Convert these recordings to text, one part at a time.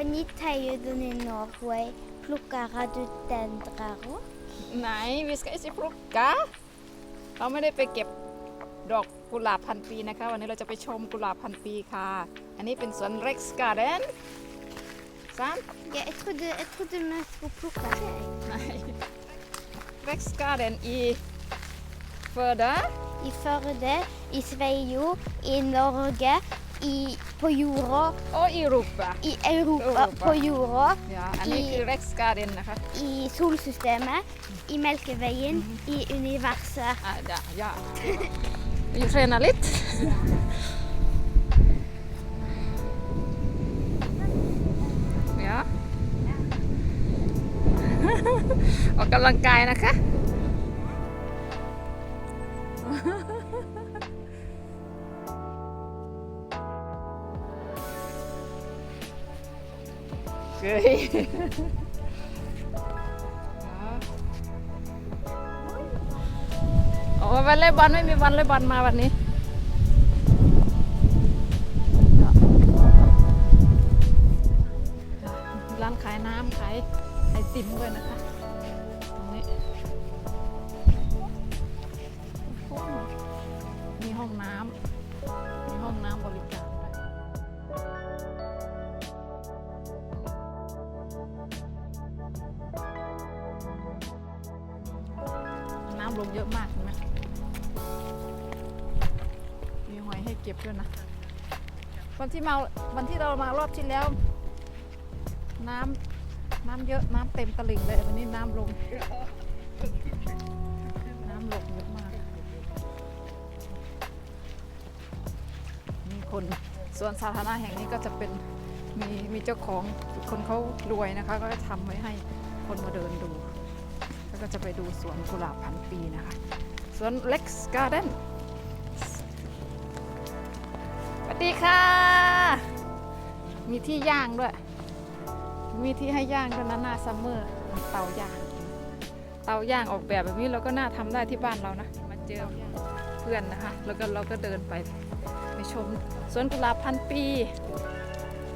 Wanneer tiden i Norway plukker du dendrer òg? ไหนวิสกับไอซิฟรุกกะเราไม่ได้ไปเก็บดอกกุหลาบพันปีนะคะ วันนี้เราจะไปชมกุหลาบพันปีค่ะ อันนี้เป็นสวน Rex Garden สาม Ja, jeg trodde, jeg trodde vi skulle plukke det. ไหน Rex Garden i further I Førde, i Sveio, i Norge, i, på jorda, โออีรูปะ i Europa, Europa. på jorda, อ ย่าอันนี้คือ Rex Garden นะคะ i solsystemet, i Melkeveien, i universet. อะอย่าอย่าอยู่เทรนลิตอย่าออกกำลังกายนะคะ เฮ้ยโอ้วันเล่บอลไม่มีวันเล่บอลมาวันนี้ร้านขายน้ำขายไอติมด้วยนะคะ ลงเยอะมากเห็นไหมมีหอยให้เก็บด้วยนะ วันที่มาวันที่เรามารอบที่แล้ว น้ำน้ำเยอะน้ำเต็มตลิ่งเลยวันนี้น้ำลง น้ำลงเยอะมาก มีคนสวนสาธารณะแห่งนี้ก็จะเป็นมีมีเจ้าของคนเขารวยนะคะ ก็จะทำไว้ให้คนมาเดินดู ก็จะไปดูสวนกุหลาบพันปีนะคะสวน Lex Garden สวัสดีค่ะ มีที่ย่างด้วย มีที่ให้ย่างด้วยนะหน้าซัมเมอร์เตาย่าง เตาย่างออกแบบแบบนี้เราก็น่าทำได้ที่บ้านเรานะ มาเจอเพื่อนนะคะ แล้วก็เราก็เดินไปไปชมสวนกุหลาบพันปี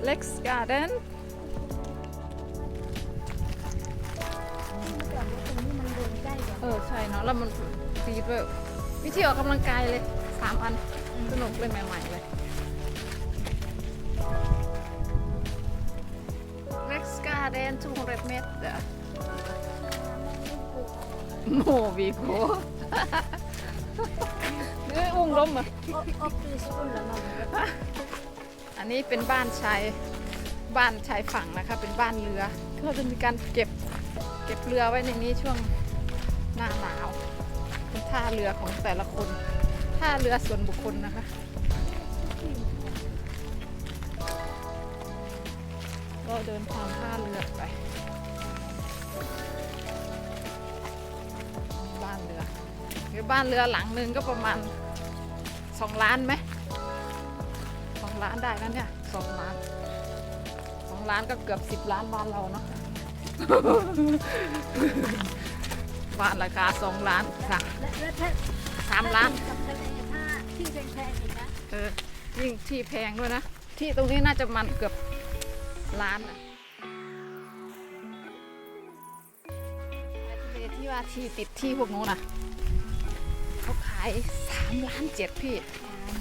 Lex Garden เออใช่เนาะแล้วมันดีด้วยวิธีออกกำลังกายเลยสามอันสนุกเลยใหม่ๆเลย Rex Garden 200 เมตรโมวีโกเนื้ออุ้งล้มอะ อันนี้เป็นบ้านชายบ้านชายฝั่งนะคะ เป็นบ้านเรือ ก็จะมีการเก็บเก็บเรือไว้ในนี้ช่วง หน้าหนาวเป็นท่าเรือของแต่ละคนท่าเรือส่วนบุคคลนะคะ ก็เดินทางท่าเรือไปบ้านเรือหรือบ้านเรือหลังหนึ่งก็ประมาณสองล้านไหมสองล้านได้นะเนี่ยสองล้านสองล้านก็เกือบสิบล้านบ้านเราเนาะ บ้านราคาสองล้านค่ะ แล้วถ้าสามล้านกับทะเลถ้าที่แพงๆอีกนะเออยิ่งที่แพงด้วยนะ ที่ตรงนี้น่าจะมันเกือบล้านอะทะเลที่ว่าที่ติดที่พวกนู้นน่ะเขาขายสามล้านเจ็ดพี่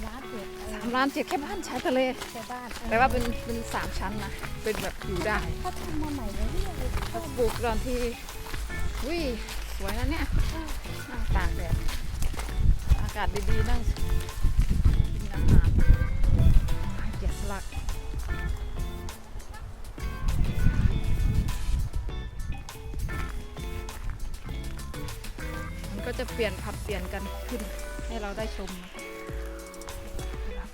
ร้านเด็ดสามล้านเจ็ดแค่บ้านชายทะเลชาวบ้านแต่ว่าเป็นเป็นสามชั้นนะ เป็นแบบอยู่ได้เขาทำมาใหม่เลยเนี่ยเขาปลูกตอนที่วิ สวยนะเนี่ยนั่งตากแดดอากาศดีๆนั่งกินอาหารแกะสลักมันก็จะเปลี่ยนผัดเปลี่ยนกันขึ้นให้เราได้ชมนะคะ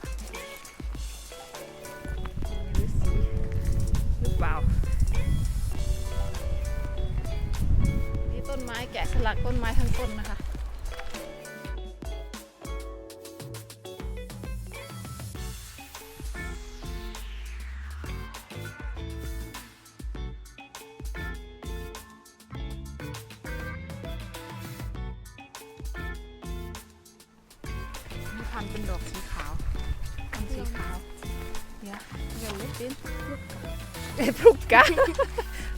หรือสีหรือเปล่า ไม้แกะสลักต้นไม้ทั้งต้นนะคะนี่พันธุ์เป็นดอกสีขาวพันธุ์สีขาวเนี่ยเดี๋ยวลูกดินได้พลุกกะ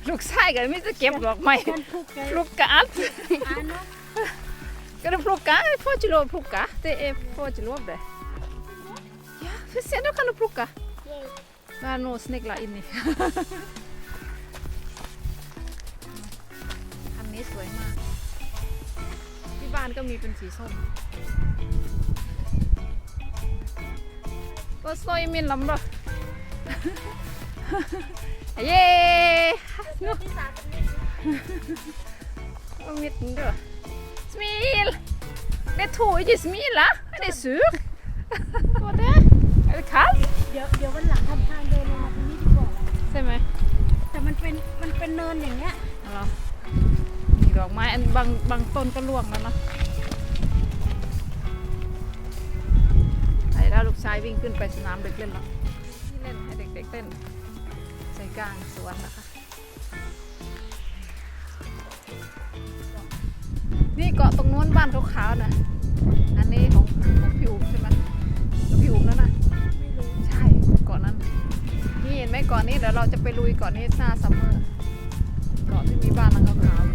ลูกชายกันไม่จะเก็บดอกไม้กันพุกไกพลุกกะอัดอ่านเนาะก็ได้พลุกกะพ่อจิโร่พลุกกะเตะพ่อจิโร่เด้ยา för sen då kan du plocka Yay. Där nå snegla in i คันนี้สวยมากที่บ้านก็มีเป็นสีส้ม Vad står i min lampa? Yay! Nu. Vad mitt då? Smil! Det tog inte smila. Det är sur. Vad är det? Är det kallt? เดี๋ยวเดี๋ยววันหลังทำทางเดินลงมาตรงนี้ดีกว่า ใช่ไหมแต่มันเป็นมันเป็นเนินอย่างเงี้ยเหรอมีดอกไม้อันบางบางต้นก็ร่วงแล้วเนอะไอ้แล้วลูกชายวิ่งขึ้นไปสนามเด็กเล่นแล้วที่เล่นให้เด็กๆเต้นใจกลางสวนนะคะ นี่เกาะตรงนู้นบ้านขาวๆนะอันนี้ของของพี่อุ๋มใช่ไหมแล้วพี่อุ๋มแล้วนะไม่รู้ใช่เกาะนั้น นี่เห็นไหมเกาะนี้เดี๋ยวเราจะไปลุยเกาะนี้หน้าซัมเมอร์เกาะที่มีบ้านหลังขาวๆ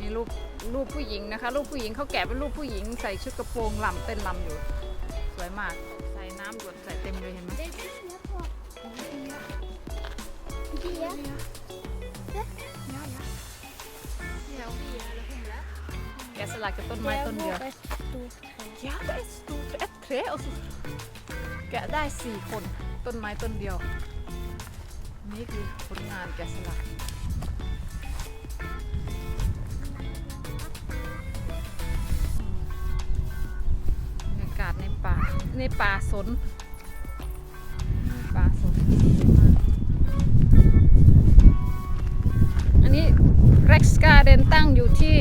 มีรูปรูปผู้หญิงนะคะรูปผู้หญิงเขาแกะเป็นรูปผู้หญิงใส่ชุดกระโปรงลำเต้นลำอยู่ วยมาก ใส่น้ำหยดใส่เต็มเลยเห็นไหมแกสลักกับต้นไม้ต้นเดียวแกได้สี่คนต้นไม้ต้นเดียว นี่คือผลงานแกสลัก ในป่าสนป่าสนอันนี้ Rex Garden ตั้งอยู่ที่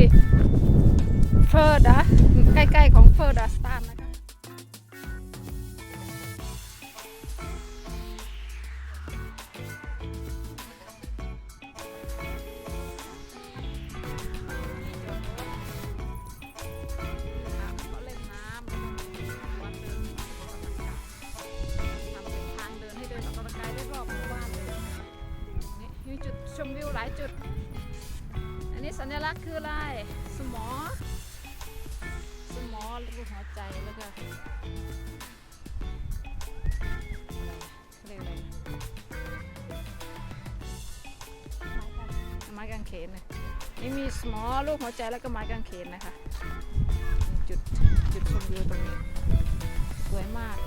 เฟอร์ดาใกล้ ๆ ของเฟอร์ดาสตานนะคะ มวิวหลายจุด อันนี้สัญลักษณ์คืออะไร สมอ สมอรูปหัวใจแล้วก็อะไรเรียกอะไรไม้กางเขนนี่มีสมอรูปหัวใจแล้วก็ไม้กางเขนนะคะ จุดจุดชมวิวตรงนี้ สวยมาก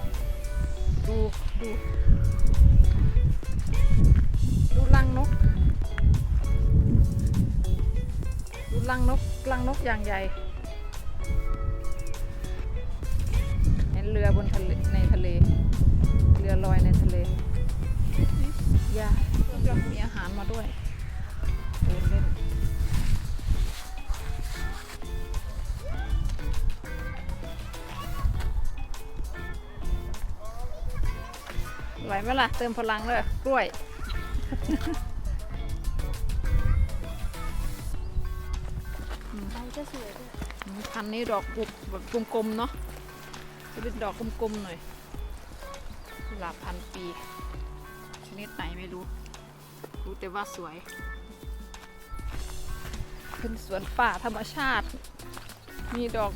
ดูดู อย่างใหญ่เห็นเรือบนทะเลในทะเล เรือลอยในทะเลอยากมีอาหารมาด้วยเดินเล่นไหวไหมล่ะ เติมพลังเลยกล้วย ใบก็สวยด้วยพันธุ์นี้ดอกบุบแบบกลมๆเนาะจะเป็นดอกกลมๆหน่อยกุหลาบพันปีชนิดไหนไม่รู้ รู้แต่ว่าสวย เป็นสวนป่าธรรมชาติ มีดอก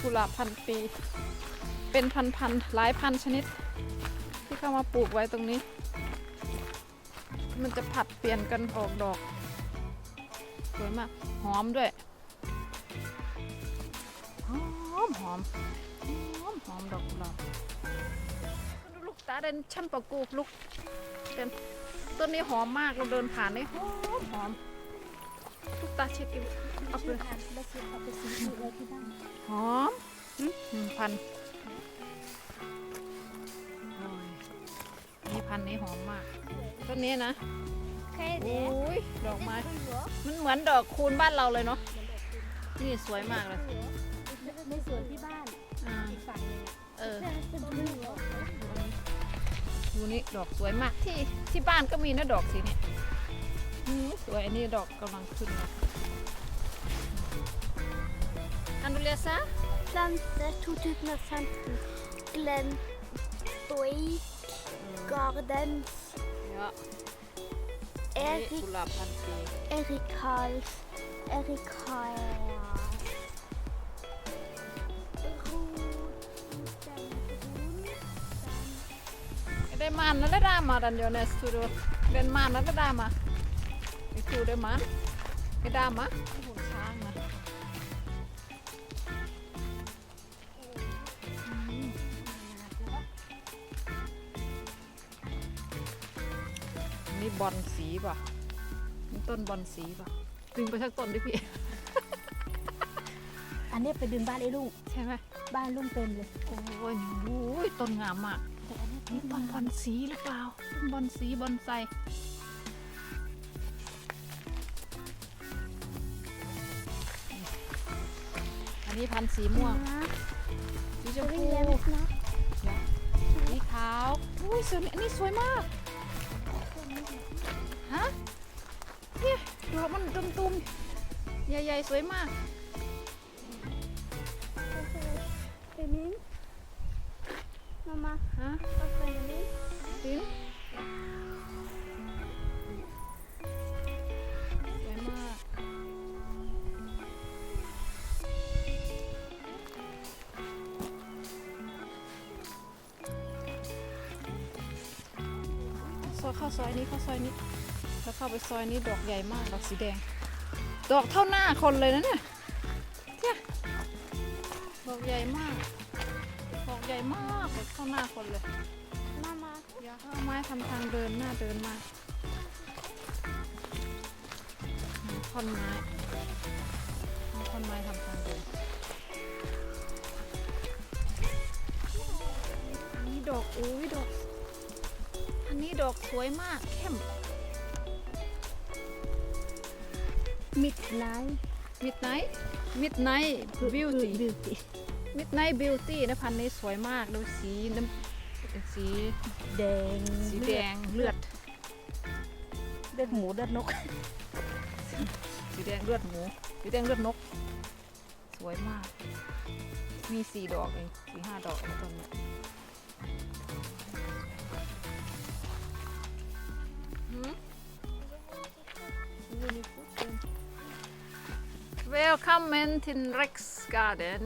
กุหลาบพันปี เป็นพันๆหลายพันชนิด ที่เข้ามาปลูกไว้ตรงนี้ มันจะผัดเปลี่ยนกันออกดอกสวยมาก หอมด้วย อมหอมหอมหอมดอกกุหลาบดูลูกตาเดินช่ำปะกูลูกเดินต้นนี้หอมมากเราเดินผ่านนี่หอมหอมลูกตาเช็ดอิเอาไปชื่อพันธุ์แล้วคิดเอาไปซื้อปลูกไว้ที่บ้านหอมหึหนึ่งพันโอ้ยนี่พันธุ์นี้หอมมากต้นนี้นะ Vad är โอ้ det? ยดอกไม้ Fröer. มันเหมือนดอกคูณบ้านเราเลยเนาะนี่สวยมากเลย กฝั่งหนึงอะเออเป็นต้นเหลืองดูนี่ดอกสวยมากที่ที่บ้านก็มีนะดอกสีนี้อืมสวยอันนี้ดอกกำลังขึ้นเลยอันดูเลียซะ plante 2015 Glenn Boyk Gardens Ja. Erik, กุหลาบพันปี Erik Hals Erik Hals Det är man eller dama den gör nästa då? Det är en man eller dama? Jag tror det är man. Det är dama. Hon ช้างนะนี่บอลสีป่ะนี่ต้นบอลสีป่ะดึงไปสักต้นดิพี่ อันนี้ไปดึงบ้านไอ้ลุงใช่ไหมบ้านลุงเต็มเลย โอ้ยโอ้ยต้นงามมาก แต่อันนี้นี่บอลสีหรือเปล่าบอลสีบอลไซอันนี้พันธุ์สีม่วง สีชมพูสีขาวอุ้ยสวยอันนี้สวยมาก ฮะเนี่ยดอกมันตุ่มๆ ใหญ่ๆ สวยมาก Femin Mamma, ฮะ vad är det? สินสวยมากซอยเข้าซอยนี้เข้าซอยนี้แล้วเข้าไปซอยนี้ดอกใหญ่มากดอกสีแดง ดอกเท่าหน้าคนเลยนะเนี่ยเนี่ยดอกใหญ่มากดอกให ญ่มากแบบเท่าหน้าคนเลย Mamma, อยากเอาไม้ทำทางเดินหน้าเดินมากหาท่อนไม้หาท่อนไม้ทำทางเดินอันนี้ดอกอุ้ยดอก อันนี้ดอกสวยมากเข้ม midnight midnight midnight beauty beauty midnight beauty นะพันธุ์นี้สวยมากดูสีน้ำสีแดงสีแดงเลือดเลือดหมูเลือดนก สีแดงเลือดหมูสีแดงเลือดนก สวยมาก มีสี่ดอกเองสี่ห้าดอกในต้นนี้หืม Welcome in Rex Garden